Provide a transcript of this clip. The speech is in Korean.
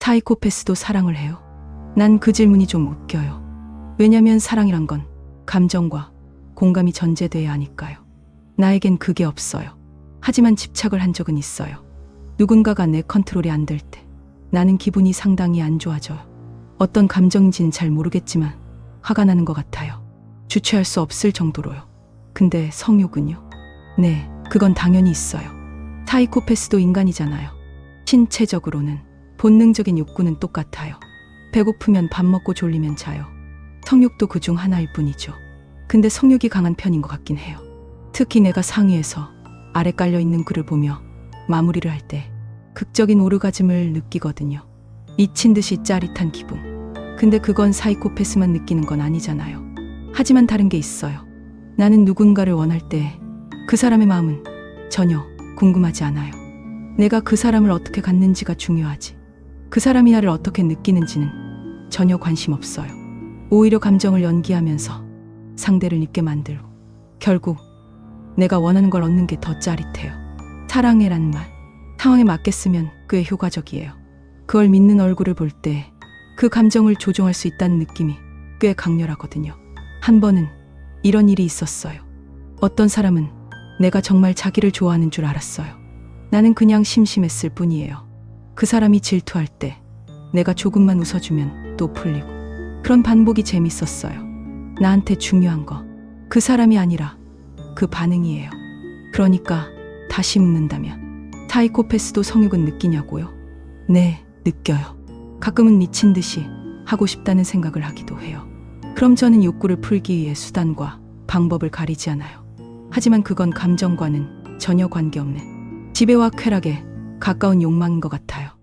사이코패스도 사랑을 해요? 난 그 질문이 좀 웃겨요. 왜냐면 사랑이란 건 감정과 공감이 전제돼야 하니까요. 나에겐 그게 없어요. 하지만 집착을 한 적은 있어요. 누군가가 내 컨트롤이 안 될 때 나는 기분이 상당히 안 좋아져요. 어떤 감정인지는 잘 모르겠지만 화가 나는 것 같아요. 주체할 수 없을 정도로요. 근데 성욕은요? 네, 그건 당연히 있어요. 사이코패스도 인간이잖아요. 신체적으로는 본능적인 욕구는 똑같아요. 배고프면 밥 먹고 졸리면 자요. 성욕도 그 중 하나일 뿐이죠. 근데 성욕이 강한 편인 것 같긴 해요. 특히 내가 상위에서 아래 깔려 있는 그를 보며 마무리를 할 때 극적인 오르가즘을 느끼거든요. 미친 듯이 짜릿한 기분. 근데 그건 사이코패스만 느끼는 건 아니잖아요. 하지만 다른 게 있어요. 나는 누군가를 원할 때 그 사람의 마음은 전혀 궁금하지 않아요. 내가 그 사람을 어떻게 갖는지가 중요하지. 그 사람이 나를 어떻게 느끼는지는 전혀 관심 없어요. 오히려 감정을 연기하면서 상대를 잊게 만들고 결국 내가 원하는 걸 얻는 게 더 짜릿해요. 사랑해란 말 상황에 맞게 쓰면 꽤 효과적이에요. 그걸 믿는 얼굴을 볼 때 그 감정을 조종할 수 있다는 느낌이 꽤 강렬하거든요. 한 번은 이런 일이 있었어요. 어떤 사람은 내가 정말 자기를 좋아하는 줄 알았어요. 나는 그냥 심심했을 뿐이에요. 그 사람이 질투할 때 내가 조금만 웃어주면 또 풀리고 그런 반복이 재밌었어요. 나한테 중요한 거 그 사람이 아니라 그 반응이에요. 그러니까 다시 묻는다면 사이코패스도 성욕은 느끼냐고요? 네, 느껴요. 가끔은 미친 듯이 하고 싶다는 생각을 하기도 해요. 그럼 저는 욕구를 풀기 위해 수단과 방법을 가리지 않아요. 하지만 그건 감정과는 전혀 관계없는 지배와 쾌락에 가까운 욕망인 것 같아요.